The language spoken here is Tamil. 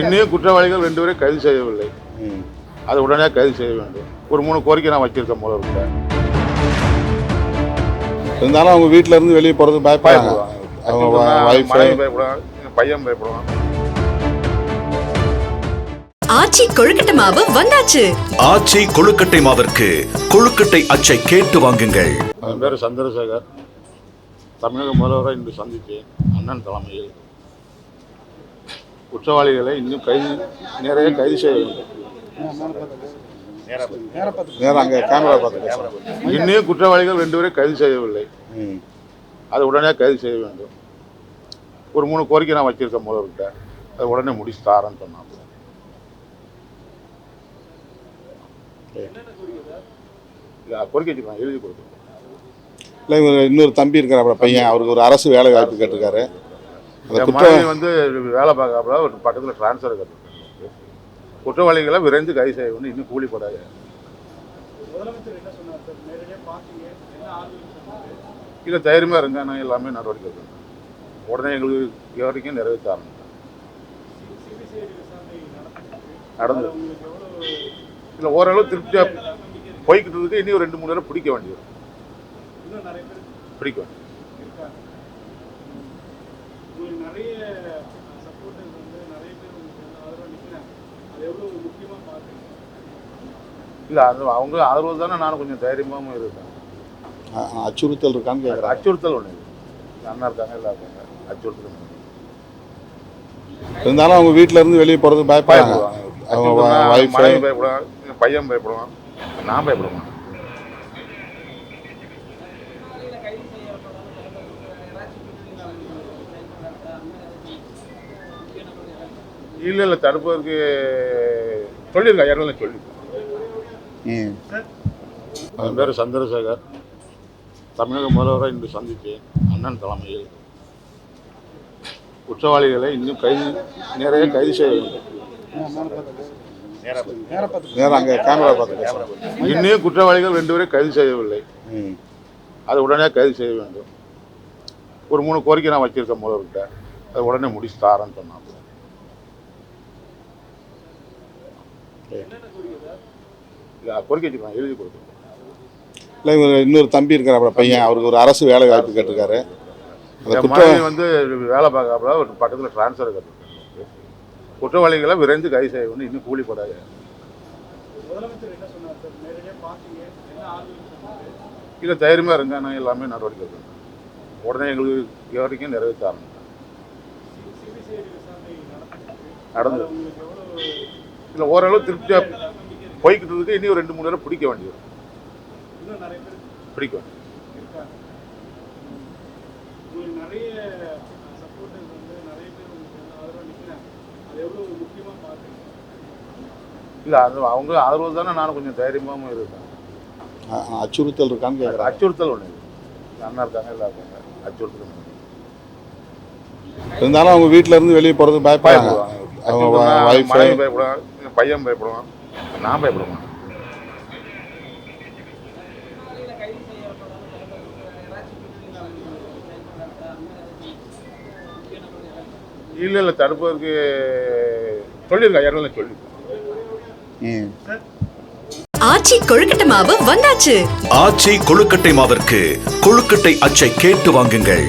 இன்னும் குற்றவாளிகள் ரெண்டு பேரை கைது செய்யவில்லை. அதை உடனே கைது செய்ய வேண்டும். ஒரு மூணு கோரிக்கை நான் வச்சிருக்கேன் முதல்ல இருந்தாலும் அவங்க வீட்ல இருந்து வெளியே போறது பயப்படுவாங்க. பையன் பயப்படுவான் ஆச்சி கொழுக்கட்டை மாவு வந்தாச்சு. ஆச்சி கொழுக்கட்டை மாவிற்கு கொழுக்கட்டை அச்சை கேட்டு வாங்குங்கள். என் பேர் சந்திரசேகர். தமிழக முதல்வரை இன்று சந்தித்தேன் அண்ணன் தலைமையில். குற்றவாளிகளை இன்னும் கைது நிறைய கைது செய்ய வேண்டும். நேரம் அங்க கேமரா பார்த்து. இன்னும் குற்றவாளிகள் ரெண்டு பேரை கைது செய்யவில்லை. அதை உடனே கைது செய்ய வேண்டும். ஒரு மூணு கோரிக்கை நான் வச்சிருக்கேன் முதல்வர்கிட்ட அதை உடனே முடிச்சு தாரேன்னு சொன்னாங்க கோரிக்கை வச்சுருக்கேன் எழுதி கொடுத்துருக்கேன் இல்ல இவர் இன்னொரு தம்பி இருக்கிற பையன். அவருக்கு ஒரு அரசு வேலை வாய்ப்பு கேட்டிருக்காரு. அந்த என் குற்ற மனைவி வந்து வேலை பார்க்காப்புல ஒரு பக்கத்தில் டிரான்ஸ்ஃபர் கட்டிருக்காங்க குற்றவாளிகளை விரைந்து கைது செய்ய வேண்டும் இன்னும் கூலிப்படாது இல்லை தைரியமாக இருங்க நான் எல்லாமே நடவடிக்கை எடுக்கிறேன் உடனே எங்களுக்கு வரைக்கும் நிறைவேற்ற ஆரம்பிச்சேன் நடந்தது. இல்லை ஓரளவு திருப்தியாக போய்கிட்டு இருக்கு இன்னும் ஒரு ரெண்டு மூணு நேரம் பிடிக்க வேண்டியது. பிடிக்க வேண்டியது. உங்களுக்கு நிறைய சப்போர்ட்டர்ஸ் வந்து நிறைய பேர் உங்களுக்கு ஆதரவாக நிற்கிறாங்க அது எவ்வளோ முக்கியமாக பார்க்குறீங்க இல்லை அது அவங்க ஆதரவு தானே நானும் கொஞ்சம் தைரியமாகவும் இருக்கேன். அச்சுறுத்தல் இருக்கான்னு கேட்குறாங்க அச்சுறுத்தல் ஒன்று அண்ணா இருக்காங்க எல்லாம் இருக்காங்க. அச்சுறுத்தல். இருந்தாலும் அவங்க வீட்ல இருந்து வெளியே போறது பயப்படுறாங்க. பயப்படுவாங்க. அவங்க மனைவி பயப்படுவாங்க பையன் பயப்படுவான் நான் பயப்படுவேன். இல்லை இல்லை தடுப்பதற்கு சொல்லியிருக்கேன் ஏற்கனவே சொல்லியிருக்கேன் ம். என் பேர் சந்திரசேகர். தமிழக முதல்வரை இன்று சந்தித்தேன் அண்ணன் தலைமையில் குற்றவாளிகளை இன்னும் கைது நிறைய கைது செய்ய வேண்டும். நேரம் அங்க கேமரா பார்த்து பேசுறேன். இன்னும் குற்றவாளிகள் ரெண்டு பேரை கைது செய்யவில்லை. ம். அதை உடனே கைது செய்ய வேண்டும். ஒரு மூணு கோரிக்கை நான் வச்சிருக்கேன் முதல்வர்கிட்ட. அதை உடனே முடிச்சு தாரேன்னு சொன்னாங்க இல்லை கோரிக்கை வச்சுருக்கேன் எழுதி கொடுத்துருக்கேன். இல்ல இவர் இன்னொரு தம்பி இருக்கிற பையன். அவருக்கு ஒரு அரசு வேலை வாய்ப்பு கேட்டிருக்காரு. அந்த வந்து வேலை பார்க்காப்புல ஒரு பக்கத்தில் டிரான்ஸ்ஃபர் கட்டிருக்காங்க குற்றவாளிகளை விரைந்து கைது செய்ய வேண்டும் இன்னும் கூலிப்படாது ஆறுதல் சொன்னார் இல்லை தைரியமாக இருங்க. நான் எல்லாமே நடவடிக்கை எடுக்கிறேன் உடனே எங்களுக்கு வரைக்கும் நிறைவேற்ற ஆரம்பிச்சேன் நடந்தது இல்லை ஓரளவு திருப்தியாக போய்கிட்டு இருக்கு இன்னும் ஒரு ரெண்டு மூணு நேரம் பிடிக்க வேண்டியது. இன்னும் நிறைய பேர் பிடிக்க வேண்டியது. இல்லை அது அவங்க ஆதரவு தானே நானும் கொஞ்சம் தைரியமாகவும் இருக்கேன். அச்சுறுத்தல் இருக்கான்னு கேட்குறாங்க அச்சுறுத்தல் ஒன்று இல்லை. அண்ணா இருக்காங்க எல்லாம் இருக்காங்க அச்சுறுத்தல் இல்லை. இருந்தாலும் அவங்க வீட்ல இருந்து வெளியே போறது பயப்படுறாங்க. பயப்படுவாங்க. அவங்க பயப்படுவாங்க. எங்க பையன் பயப்படுவான். நான் பயப்படுவேன். இல்லை இல்லை தடுப்பதற்கு சொல்லியிருக்கேன் ஏற்கனவே சொல்லியிருக்கேன் ம். ஆச்சி கொழுக்கட்டை மாவு வந்தாச்சு. ஆச்சி கொழுக்கட்டை மாவிற்கு கொழுக்கட்டை அச்சை கேட்டு வாங்குங்கள்.